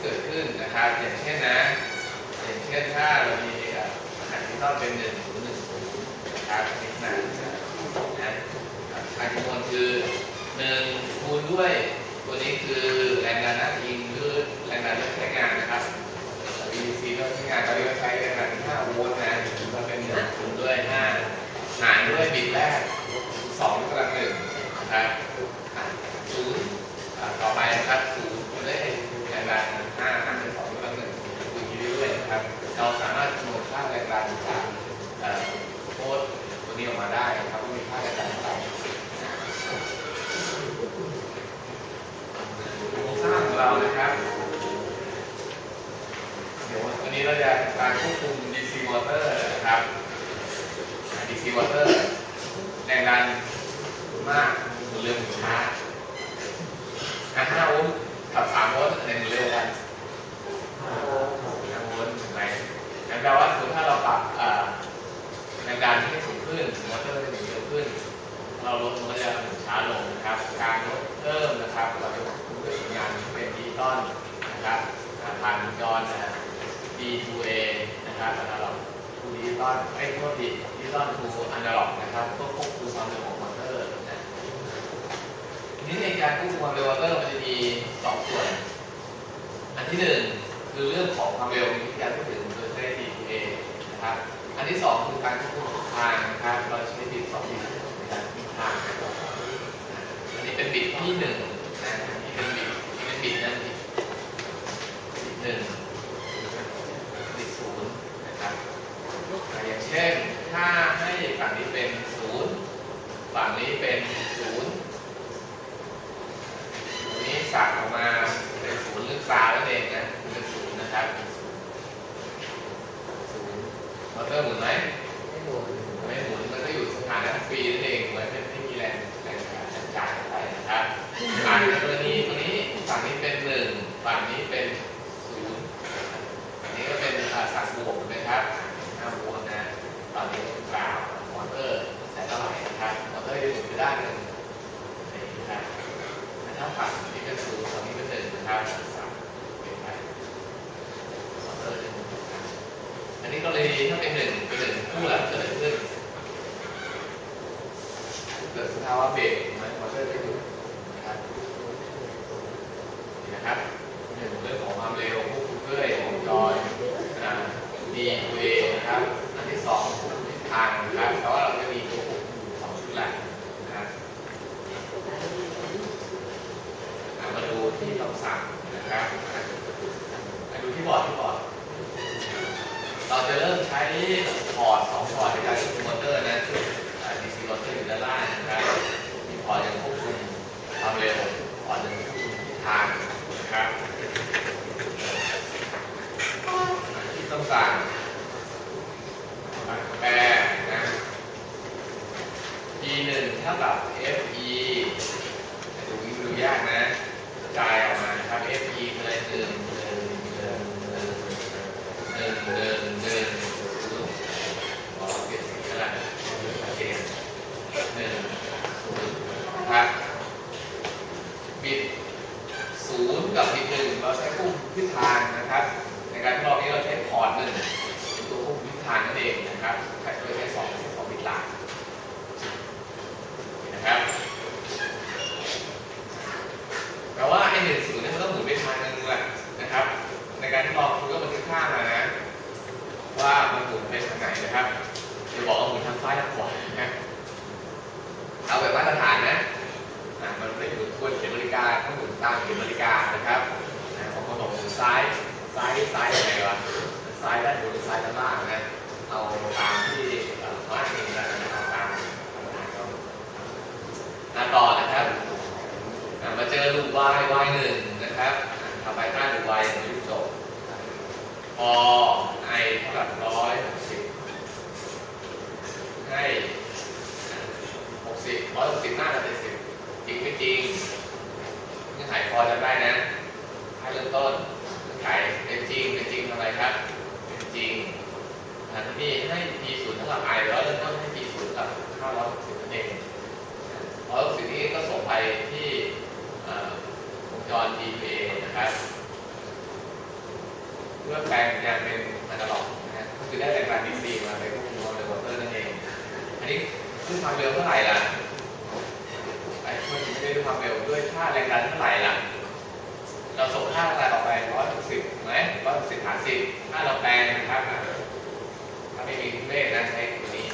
เกิดขึ้นนะครับ อย่างเช่นนะ อย่างเช่นถ้าเรามีอันที่ต้องเป็นหนึ่งศูนย์หนึ่งศูนย์ะครับนิดหนึ่งนที่คำนคือหนึ่งคูณด้วย ตัวนี้คือแรงดันน้ำอิงหรือแรงดันเลืใช้งานนะครับ VDC เลือกใช้งานต้เราใช้แรงดันห้าโวลต์นะมันเป็นหนึ่งคูณด้วยห้าหารด้วยบิดแรกสองกำลังหนนะครับ เร็วหรือช้าอะ5โวลต์กับ3โวลต์อันไหนเร็วกัน5โวลต์ถูกไหมนั่นแปลว่าสมมติถ้าเราปรับอ่าแรงดันให้สูงขึ้นมอเตอร์จะหมุนเร็วขึ้น เราลดมันก็จะหมุนช้าลงนะครับ การลดเพิ่มนะครับ เราจะควบคุมด้วยสัญญาณที่เป็นดิจิตอลนะครับอ่าผ่านวงจรนะ D2A นะครับอนาล็อกทูดิจิตอลไอ้พวกดิจิตอลทูอนาล็อกนะครับก็ควบคุมความเร็วของมอเตอร์นะทีนี้ใน การควบคุมความเร็วมอเตอร์มันจะมีสองส่วน อันที่หนึ่งคือเรื่องของความเร็วที่การพูดถึงโดยใช้ D2A นะครับ อันที่สองคือการควบคุมทางนะครับ เราใช้บิตสองบิตในการทิศทางอันนี้เป็นบิตที่หนึ่งนะอันนี้เป็นบิตอันนี้เป็นบิตนะบิตบิตหนึ่งติดศูนย์นะครับอย่างเช่นถ้าให้ฝั่งนี้เป็นศูนย์ฝั่งนี้เป็นศูนย์ตรงนี้สักออกมาเป็นศูนย์หรือซาแล้วเองนะเป็นศูนย์นะครับศูนย์มอเตอร์หมุนไหมไม่หมุนไม่หมุนมันก็อยู่สถานะฟรีนั่นเองเหมือนไม่มีแรงแรงจ่ายไปนะครับอ่านกรณีตรงนี้ฝั่งนี้เป็นหนึ่งฝั่งนี้เป็นศูนย์ อันนี้ก็เป็นอ่าสักบวกนะครับ5โวลต์นะตอนนี้กล่าวมอเตอร์ใส่เท่าไหร่นะครับมอเตอร์จะหมุนไปด้านหนึ่งนี่นะครับแต่ถ้าฝั่งนี้เป็นศูนย์ฝั่งนี้เป็นหนึ่งนะครับสักเป็นไปมอเตอร์จะหมุนไปด้านอันนี้ก็เลยถ้าเป็นหนึ่งเป็นหนึ่งคู่แล้วเกิดอะไรขึ้น เกิดสภาวะเบรกไหมมอเตอร์จะหยุดนะครับนี่นะครับ หนึ่งเรื่องของความเร็วควบคุมด้วยวงจรอ่า D V นะครับ อันที่สองควบคุมทิศทางนะครับเพราะว่าเราจะมีตัวควบคุมอยู่สองชุดแหละนะครับอ่ามาดูที่คำสั่งนะครับมาดูที่บอร์ดที่บอร์ด เราจะเริ่มใช้พอร์ตสองพอร์ตในการควบคุมมอเตอร์นะชุดอ่า DC มอเตอร์อยู่ด้านล่างนะครับมีพอร์ตยังควบคุมความเร็วพอร์ตหนึ่งควบคุมทิศทางนะครับ ที่ต้อง สั่งแปลนะ P 1เท่ากับ FE ดูดูยากนะจ่ายออกมาครับ FE คืออะไรหนึ่งหนึ่งหนึ่งหนึ่งหนึ่งหนึ่งหนึ่งศูนย์ขอเปลี่ยนอะไรโอเคหนึ่งศูนย์นะครับบิดศูนย์กับบิดหนึ่งเราใช้ควบคุมทิศทางนะครับ ในการทดลองนี้เราใช้ อ่อนหนึ่งเป็นตัวควบคุมทิศทางนั่นเอง สิบร้อยหสิบน้าจะเจ็ดสิบจริงไม่จริงยังหายพอจะได้นะให้เริ่มต้นขายเป็นจริงเป็นจริงทำไรครับเป็นจริงอันนี้ให้ P ศูนย์เท่ากับ I แล้วเริ่มต้นให้ P ศูนย์กับห้าร้อยสิ่เองร้อยสิบนี้ก็ส่งไปที่วงจร DPA นะครับเพื่อแปลงยางเป็นอะนาล็อกนะคือได้แรงดันดีซีมาไป็นพวกมอเตอร์นั่นเอง อันนี้ขึ้นความเร็วเท่าไหร่ล่ะ ช่วยมันไม่ได้ด้วยความเร็วด้วยค่าแรงดันเท่าไหร่ล่ะ เราส่งค่าอะไรออกไปร้อยหกสิบไหมร้อยหกสิบหารสิบถ้าเราแปลนะครับถ้าไม่มีเลขนะใช้ตัวนี้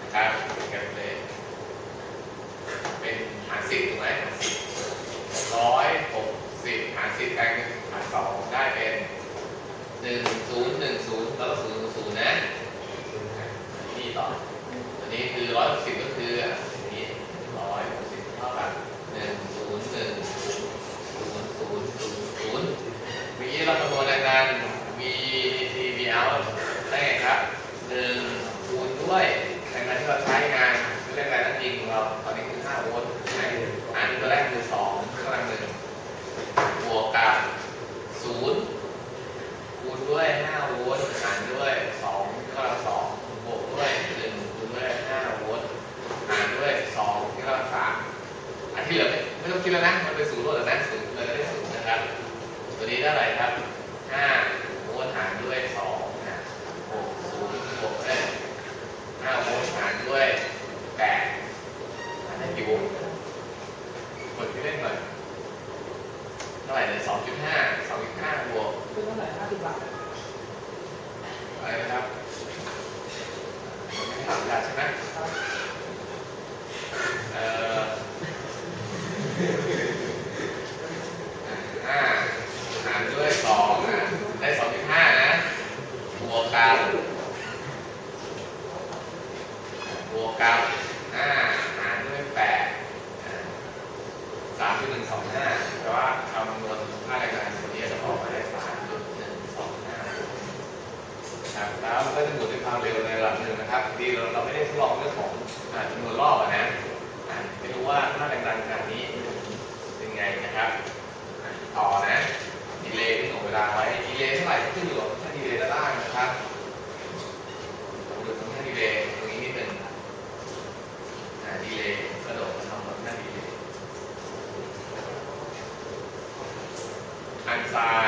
นะครับแคบเลยเป็นหารสิบถูกไหมร้อยหกสิบหารสิบแปลงหารสองได้เป็นหนึ่งศูนย์หนึ่งศูนย์แล้วก็ศูนย์ ห้าสองห้าบวกเป็นเท่าไหร่ห้าสิบบาทอะไรนะครับสามบาทใช่ไหมเออห้าหารด้วยสองนะได้สองจุดห้านะบวกกับบวกกับห้าหารด้วยแปดสามจุดหนึ่งสองห้าแปลว่าคำนวณาตรการตัวนี้จะออกมาได้สามจุดหนึ่งครับแล้วมันก็จะหมุนด้วยความเร็วในระดับหนึ่งนะครับดีเราเราไม่ได้ทดลองเรื่องของจำนวนรอบนะไม่รู้ว่าค่าแรงดันขนาดนี้เป็นไงนะครับต่อนะดีเลย์ที่หนูเวลาไว้ดีเลย์เท่าไหร่ขึ้นอยู่กับดีเลย์ด้านล่างนะครับ ทราย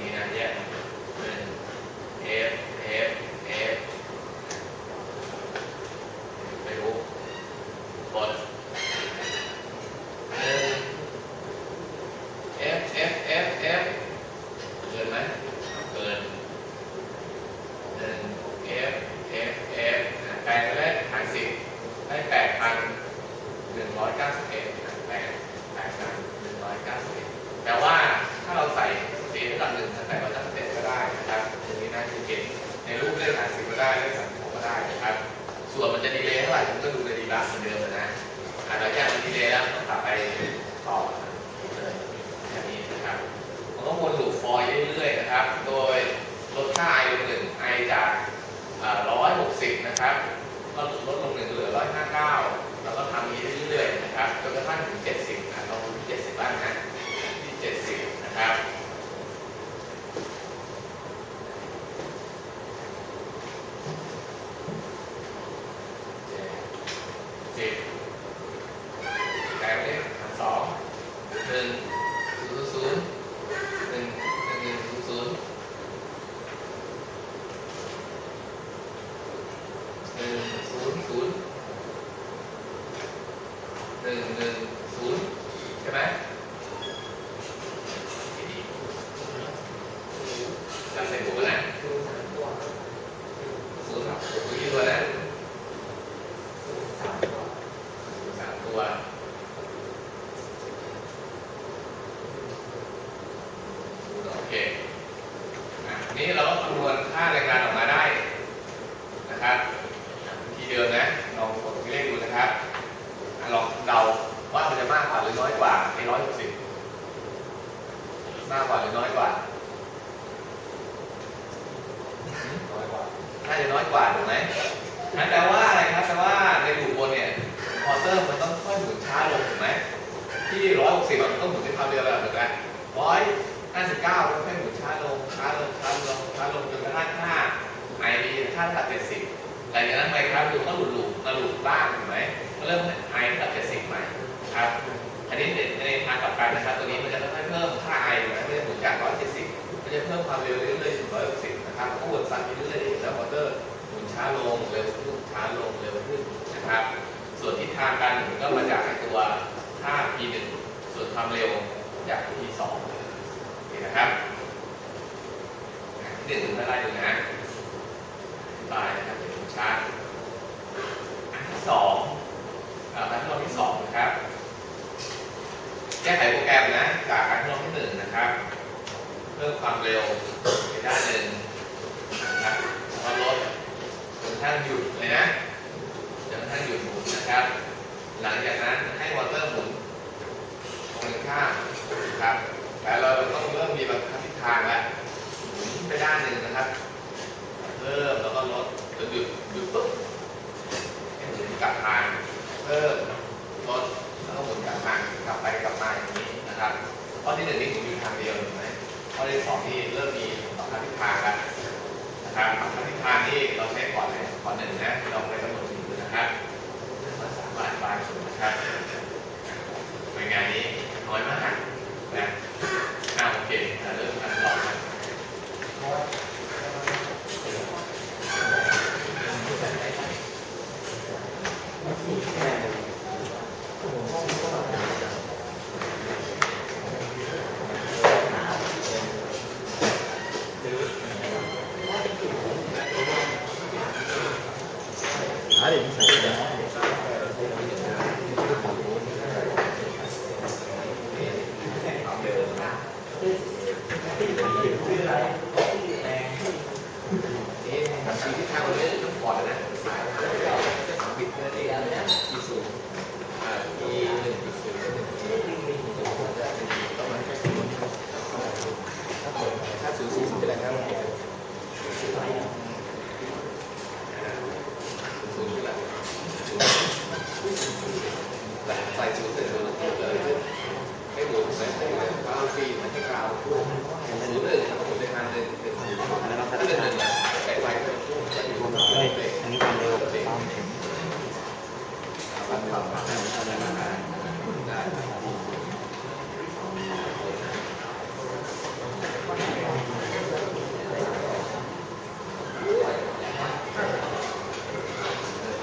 mean, yeah. เจ็ดสิบนะลองดูเจ็ดสิบบ้างนะที่เจ็ดสิบนะครับสิบแปดเลขสองหนึ่งศูนซูนย์หนึ่งนซูนซูนย์หนซูนซูนย์หนึ่งหนึ่ง ดิมนะลองกดเลขดูนะครับลองเดาว่ามันจะมากกว่าหรือน้อยกว่าไอ้ร้อยหกสิบมากกว่าหรือน้อยกว่าน้อยกว่าน่าจะน้อยกว่าถูกไหมนั่นแปลว่าอะไรครับแปลว่าในหมู่บนเนี่ยมอเตอร์มันต้องค่อยหมุนช้าลงถูกไหมที่ร้อยหกสิบมันต้องหมุนด้วยความเร็วแบบถูกไหมร้อยห้าสิบเก้าค่อยหมุนช้าลงช้าลงช้าลงช้าลงจนกระทั่งค่าไอดีค่าระดับเจ็ดสิบ หลังจากนั้นไปครับดูก็หลุดหลุดมาหลุดบ้างถูกไหมก็เริ่มไอระดับเจ็ดสิบใหม่ครับอันนี้ในในทางกลับกันนะครับตัวนี้มันจะค่อยๆเพิ่มค่าไอถูกไหมมันจะหมุนจากร้อยเจ็ดสิบมันจะเพิ่มความเร็วเรื่อยๆถึงร้อยหกสิบนะครับก็วนซ้ำไปเรื่อยๆแล้วมอเตอร์หมุนช้าลงเร็วขึ้นช้าลงเร็วขึ้นนะครับ ส่วนทิศทางการหมุนก็มาจากตัวค่า p หนึ่งส่วนความเร็วจาก p สองนี่นะครับหนึ่งถึงไล่ดูนะอธิบายนะครับเป็นชาร์ตอันที่สองอ่าการทดลองที่สองนะครับ แก้ไขโปรแกรมนะจากการทดลองที่หนึ่งนะครับ เพิ่มความเร็วในด้านหนึ่งนะครับแล้วก็ลดจนทั่งหยุดเลยนะจนทั่งหยุดหมุนนะครับ หลังจากนั้นให้วอเตอร์หมุนตรงข้ามนะครับแต่เราต้องเริ่มมีบาง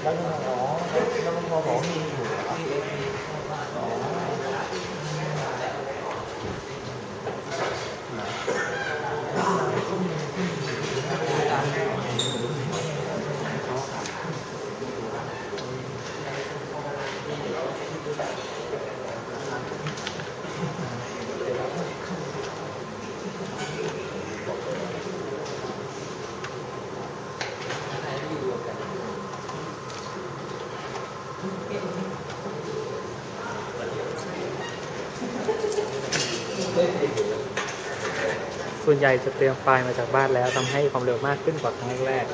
แล้วก็หมอแล้วก็หมอมีอยู่ ส่วนใหญ่จะเตรียมไฟล์มาจากบ้านแล้วทำให้ความเร็วมากขึ้นกว่าครั้งแรก